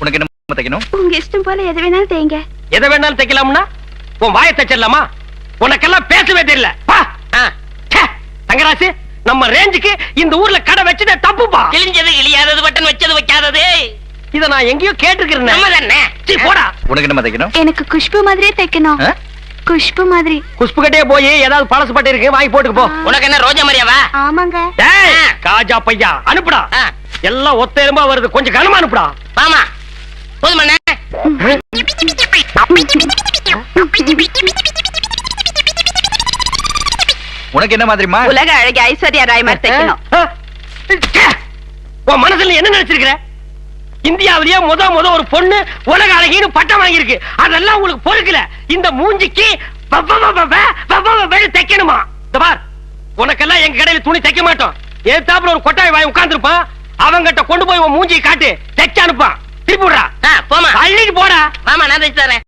உனக்கு என்ன தைக்கணும் உங்க இஷ்டம் போல எது வேணாலும் தேங்க எதை வேணாலும் தைக்கலாம்னா உன் வாயை தைச்சிடலாமா உனக்கெல்லாம் பேசவே தெரியல. தங்கராசு நம்ம ரேஞ்சுக்கு இந்த ஊர்ல கடை வச்சுட்டே தப்புப்பா. கிழிஞ்சது கிழியாதது பட்டன் வச்சது வைக்காதது. இத நான் எங்கேயோ நம்ம கேட்டிருக்கிறேன். தானே சீ, போடா. உனக்கு என்ன தைக்கணும் எனக்கு குஷ்பு மாதிரியே தைக்கணும்? குஷ்பு மாதிரி. குஷ்பு கட்டே போய் ஏதாவது பழசு பட்டு இருக்கு வாங்கி போட்டுக்கு போ. உனக்கு என்ன ரோஜா மரியாவா ஆமாங்க. காஜா பையா அனுப்புடா. எல்லாம் ஒத்த எறும்பா வருது கொஞ்சம் கனமா அனுப்புடா. மாமா போதுமண்ணே உனக்கு என்ன மாதிரிமா உலக அழகி ஐஸ்வர்யா ராய் மாதிரி தைக்கணும். உன் மனசுல என்ன நினைச்சிருக்கிற? இந்தியாவிலேயே முத முத ஒரு பொண்ணு உலக அழகின்னு பட்டம் வாங்கியிருக்கு. அதெல்லாம் உங்களுக்கு பொறுக்கல. இந்த மூஞ்சிக்கு தைக்கணுமா? இந்த பார் உனக்கெல்லாம் எங்க கடையில துணி தைக்க மாட்டோம். ஏத்தாப்புல ஒரு கொட்டாய் வாய் உட்கார்ந்துருப்பான். அவங்கிட்ட கொண்டு போய் உன் மூஞ்சியை காட்டு தைச்சு அனுப்பான் திருப்பி விடுறா. போமா அள்ளிட்டு போடா. மாமா நான் தைச்சு தரேன்.